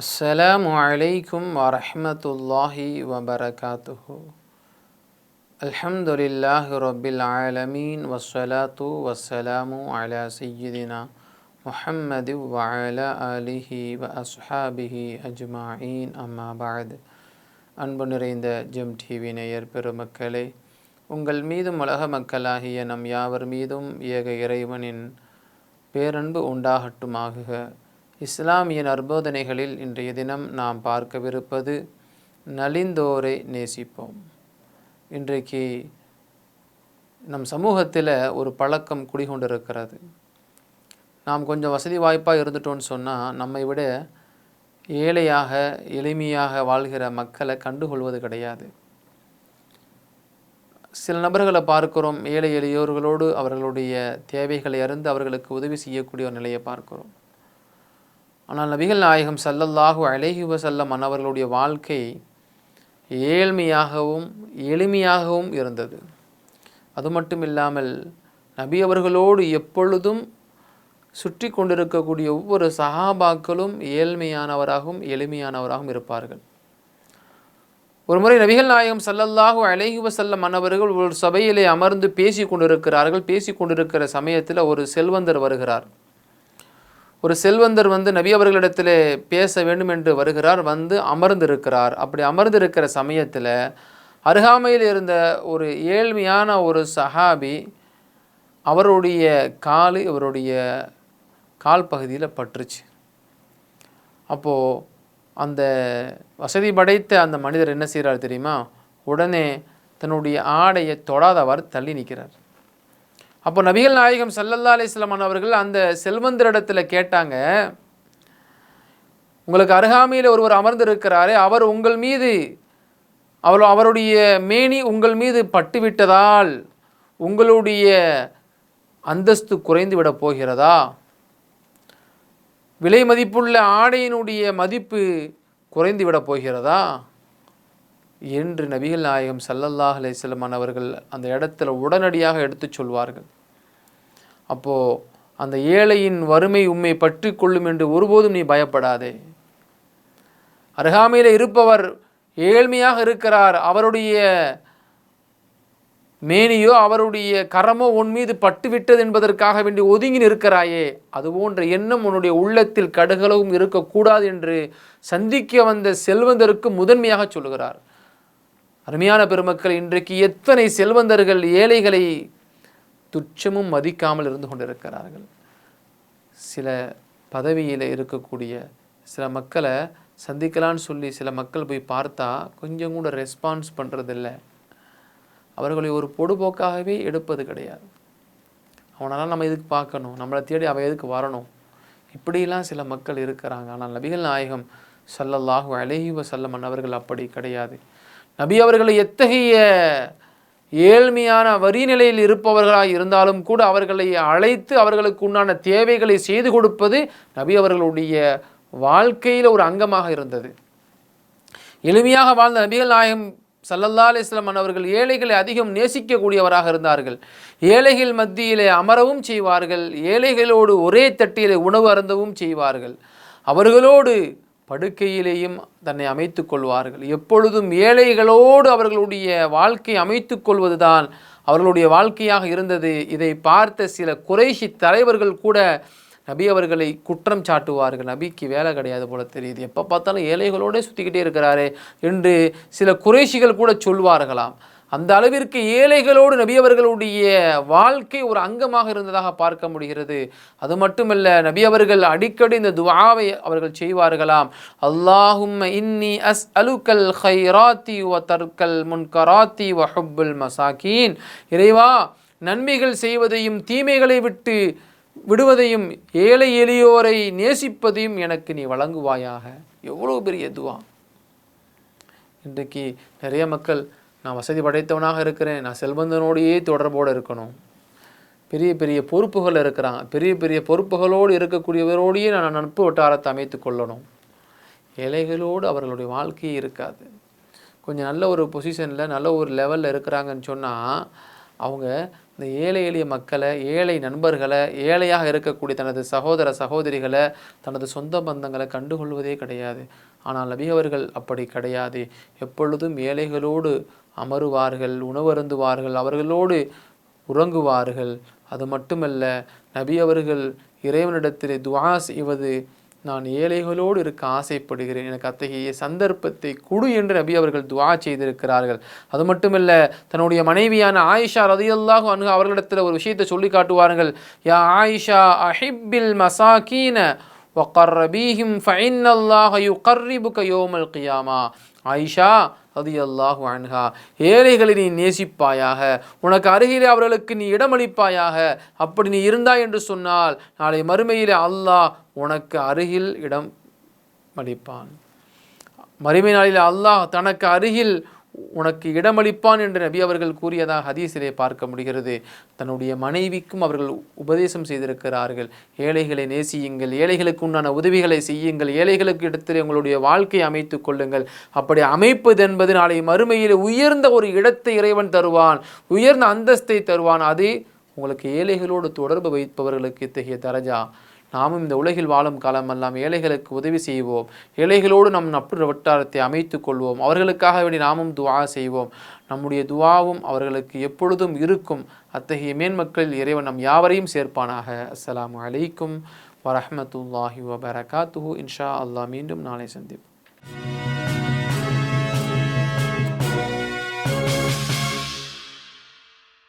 السلام عليكم ورحمة الله وبركاته الحمد لله رب العالمين والصلاة والسلام على سيدنا محمد وعلى آله وأصحابه أجمعين أما بعد அன்பு நிறைந்த GeM TV நேயர் பெருமக்களே உங்கள் மீதும் உலக மக்களாகிய நம் யாவர் மீதும் ஏக இறைவனின் பேரன்பு உண்டாகட்டுமாகுக இஸ்லாமிய நற்போதனைகளில் இன்றைய தினம் நாம் பார்க்கவிருப்பது நலிந்தோரை நேசிப்போம். இன்றைக்கு நம் சமூகத்தில் ஒரு பழக்கம் குடிகொண்டிருக்கிறது. நாம் கொஞ்சம் வசதி வாய்ப்பாக இருந்துட்டோம்னு சொன்னால் நம்மை விட ஏழையாக எளிமையாக வாழ்கிற மக்களை கண்டுகொள்வது கிடையாது. சில நபர்களை பார்க்கிறோம் ஏழை எளியோர்களோடு அவர்களுடைய தேவைகளை அறிந்து அவர்களுக்கு உதவி செய்யக்கூடிய ஒரு நிலையை பார்க்கிறோம். ஆனால் நபிகள் நாயகம் சல்லல்லாஹு அழகி வசல்லம் அவர்களுடைய வாழ்க்கை ஏழ்மையாகவும் எளிமையாகவும் இருந்தது. அது மட்டும் இல்லாமல் நபி அவர்களோடு எப்பொழுதும் சுற்றி கொண்டிருக்கக்கூடிய ஒவ்வொரு சஹாபாக்களும் ஏழ்மையானவராகவும் எளிமையானவராகவும் இருப்பார்கள். ஒரு முறை நபிகள் நாயகம் சல்லல்லாஹு அலைஹி வசல்லம் மன்னவர்கள் ஒரு சபையிலே அமர்ந்து பேசி கொண்டிருக்கிறார்கள். பேசி கொண்டிருக்கிற சமயத்தில் ஒரு செல்வந்தர் வருகிறார். ஒரு செல்வந்தர் வந்து நபி அவர்களிடத்தில் பேச வேண்டும் என்று வருகிறார் வந்து அமர்ந்திருக்கிறார். அப்படி அமர்ந்திருக்கிற சமயத்தில் அருகாமையில் இருந்த ஒரு ஏழ்மையான ஒரு சஹாபி அவருடைய கால் இவருடைய கால் பகுதியில் பற்றுச்சு அப்போது அந்த வசதி படைத்த அந்த மனிதர் என்ன செய்கிறார் தெரியுமா? உடனே தன்னுடைய ஆடையை தொடாதவர் தள்ளி நிற்கிறார் அப்போ நபிகள் நாயகம் சல்லல்லா அலிஸ்லாமன் அவர்கள் அந்த செல்வந்தரிடத்தில் கேட்டாங்க உங்களுக்கு அருகாமையில் ஒருவர் அமர்ந்திருக்கிறாரே அவர் உங்கள் மீது அவள் அவருடைய மேனி உங்கள் மீது பட்டுவிட்டதால் உங்களுடைய அந்தஸ்து குறைந்து விட போகிறதா? விலை மதிப்புள்ள ஆடையினுடைய மதிப்பு குறைந்து விட போகிறதா? என்று நபிகள் நாயகம் சல்லல்லாஹ் அலைசல்லமான் அவர்கள் அந்த இடத்துல உடனடியாக எடுத்து சொல்வார்கள். அப்போது அந்த ஏழையின் வறுமை உண்மை பற்றி கொள்ளும் என்று ஒருபோதும் நீ பயப்படாதே. அருகாமையில் இருப்பவர் ஏழ்மையாக இருக்கிறார். அவருடைய மேனியோ அவருடைய கரமோ உன் மீது பட்டுவிட்டது என்பதற்காக வேண்டி ஒதுங்கி நிற்கிறாயே. அது போன்ற எண்ணம் உன்னுடைய உள்ளத்தில் கடுகளவும் இருக்கக்கூடாது என்று சந்திக்க வந்த செல்வந்தருக்கு முதன்மையாக சொல்கிறார் அருமையான பெருமக்கள் இன்றைக்கு எத்தனை செல்வந்தர்கள் ஏழைகளை துச்சமும் மதிக்காமல் இருந்து கொண்டிருக்கிறார்கள்? சில பதவியில் இருக்கக்கூடிய சில மக்களை சந்திக்கலான்னு சொல்லி சில மக்கள் போய் பார்த்தா கொஞ்சம் கூட ரெஸ்பான்ஸ் பண்ணுறதில்ல அவர்களை ஒரு பொடுபோக்காகவே எடுப்பது கிடையாது. அவனால் நம்ம எதுக்கு பார்க்கணும்? நம்மளை தேடி அவன் எதுக்கு வரணும்? இப்படிலாம் சில மக்கள் இருக்கிறாங்க. ஆனால் நபிகள் நாயகம் சல்லல்லாஹு அலஹி வசல்லமன் அவர்கள் அப்படி கிடையாது. நபி அவர்கள் எத்தகைய ஏழ்மையான வரி நிலையில் இருப்பவர்களாக இருந்தாலும் கூட அவர்களை அழைத்து அவர்களுக்கு உண்டான தேவைகளை செய்து கொடுப்பது நபி அவர்களுடைய வாழ்க்கையில் ஒரு அங்கமாக இருந்தது. எளிமையாக வாழ்ந்த நபிகள் நாயகம் சல்லல்லா அலிஸ்லாம் அவர்கள் ஏழைகளை அதிகம் நேசிக்கக்கூடியவராக இருந்தார்கள். ஏழைகள் மத்தியிலே அமரவும் செய்வார்கள். ஏழைகளோடு ஒரே தட்டிலே உணவு அருந்தவும் செய்வார்கள். அவர்களோடு படுக்கையிலேயும் தன்னை அமைத்து கொள்வார்கள். எப்பொழுதும் ஏழைகளோடு அவர்களுடைய வாழ்க்கை அமைத்து கொள்வதுதான் அவர்களுடைய வாழ்க்கையாக இருந்தது. இதை பார்த்த சில குறைஷி தலைவர்கள் கூட நபி அவர்களை குற்றம் சாட்டுவார்கள். நபிக்கு வேலை கிடையாது போல தெரியுது. எப்போ பார்த்தாலும் ஏழைகளோடே சுற்றிக்கிட்டே இருக்கிறாரே என்று சில குறைஷிகள் கூட சொல்வார்களாம். அந்த அளவிற்கு ஏழைகளோடு நபி அவர்களுடைய வாழ்க்கை ஒரு அங்கமாக இருந்ததாக பார்க்க முடிகிறது. அது மட்டுமல்ல நபி அவர்கள் அடிக்கடி இந்த துவாவை அவர்கள் செய்வார்களாம். அல்லாஹும் இன்னி அஸ் அலுக்கல் ஹைராத்தி வ தற்கல் முன்கராத்தி வ ஹுப்புல் மசாக்கீன் இறைவா நன்மைகள் செய்வதையும் தீமைகளை விட்டு விடுவதையும் ஏழை எளியோரை நேசிப்பதையும் எனக்கு நீ வழங்குவாயாக. எவ்வளோ பெரிய துவா இன்றைக்கு நிறைய மக்கள் நான் வசதி படைத்தவனாக இருக்கிறேன். நான் செல்வந்தனோடையே தொடர்போடு இருக்கணும். பெரிய பெரிய பொறுப்புகள் இருக்கிறான். பெரிய பெரிய பொறுப்புகளோடு இருக்கக்கூடியவரோடையே நான் நட்பு வட்டாரத்தை அமைத்து கொள்ளணும். ஏழைகளோடு அவர்களுடைய வாழ்க்கையே இருக்காது. கொஞ்சம் நல்ல ஒரு பொசிஷனில் நல்ல ஒரு லெவலில் இருக்கிறாங்கன்னு சொன்னால் அவங்க இந்த ஏழை எளிய மக்களை ஏழை நண்பர்களை ஏழையாக இருக்கக்கூடிய தனது சகோதர சகோதரிகளை தனது சொந்த பந்தங்களை கண்டுகொள்வதே கிடையாது. ஆனால் நபி அவர்கள் அப்படி கிடையாது. எப்பொழுதும் ஏழைகளோடு அமருவார்கள் உணவருந்துவார்கள் அவர்களோடு உறங்குவார்கள். அது மட்டுமல்ல நபி அவர்கள் இறைவனிடத்தில் துவா செய்வது நான் ஏழைகளோடு இருக்க ஆசைப்படுகிறேன். எனக்கு அத்தகைய சந்தர்ப்பத்தை குடு என்று நபி அவர்கள் துவா செய்திருக்கிறார்கள். அது மட்டுமல்ல தன்னுடைய மனைவியான ஆயிஷா ரதியல்லாஹு அணுக அவர்களிடத்தில் ஒரு விஷயத்தை சொல்லி காட்டுவார்கள். யா ஆயிஷா அஹிப்பில் மசாக்கீன ஒக்கர்ரபீஹிம் ஃபைன் அல்லாஹ் யுகர்ரிபுக யோமல் கியாமா. ஆயிஷா அது அல்லாஹு அன்ஹா ஏழைகளை நீ நேசிப்பாயாக உனக்கு அருகிலே அவர்களுக்கு நீ இடமளிப்பாயாக அப்படி நீ இருந்தாய் என்று சொன்னால் நாளை மறுமையிலே அல்லாஹ் உனக்கு அருகில் இடம் அளிப்பான் மறுமை நாளில் அல்லாஹ் தனக்கு அருகில் உனக்கு இடமளிப்பான் என்று நபி அவர்கள் கூறியதாக ஹதீஸிலே பார்க்க முடிகிறது. தன்னுடைய மனைவிக்கும் அவர்கள் உபதேசம் செய்திருக்கிறார்கள். ஏழைகளை நேசியுங்கள் ஏழைகளுக்கு உண்டான உதவிகளை செய்யுங்கள் ஏழைகளுக்கு இடத்தில் உங்களுடைய வாழ்க்கையை அமைத்துக் கொள்ளுங்கள். அப்படி அமைப்பது என்பது நாளை மறுமையில் உயர்ந்த ஒரு இடத்தை இறைவன் தருவான் உயர்ந்த அந்தஸ்தை தருவான். அது உங்களுக்கு ஏழைகளோடு தொடர்பு வைப்பவர்களுக்கு இத்தகைய தரஜா. நாமும் இந்த உலகில் வாழும் காலமெல்லாம் ஏழைகளுக்கு உதவி செய்வோம். ஏழைகளோடு நம் நட்பு வட்டாரத்தை அமைத்துக் கொள்வோம். அவர்களுக்காக வேண்டி நாமும் துவா செய்வோம். நம்முடைய துவாவும் அவர்களுக்கு எப்பொழுதும் இருக்கும். அத்தகைய மேன்மக்களில் இறைவன் நம் யாவரையும் சேர்ப்பானாக. அஸ்லாம் அலைக்கும் வரஹ்மத்துல்லாஹி வபரகாத்துஹு. இன்ஷா அல்லாஹ் மீண்டும் நாளை சந்திப்போம்.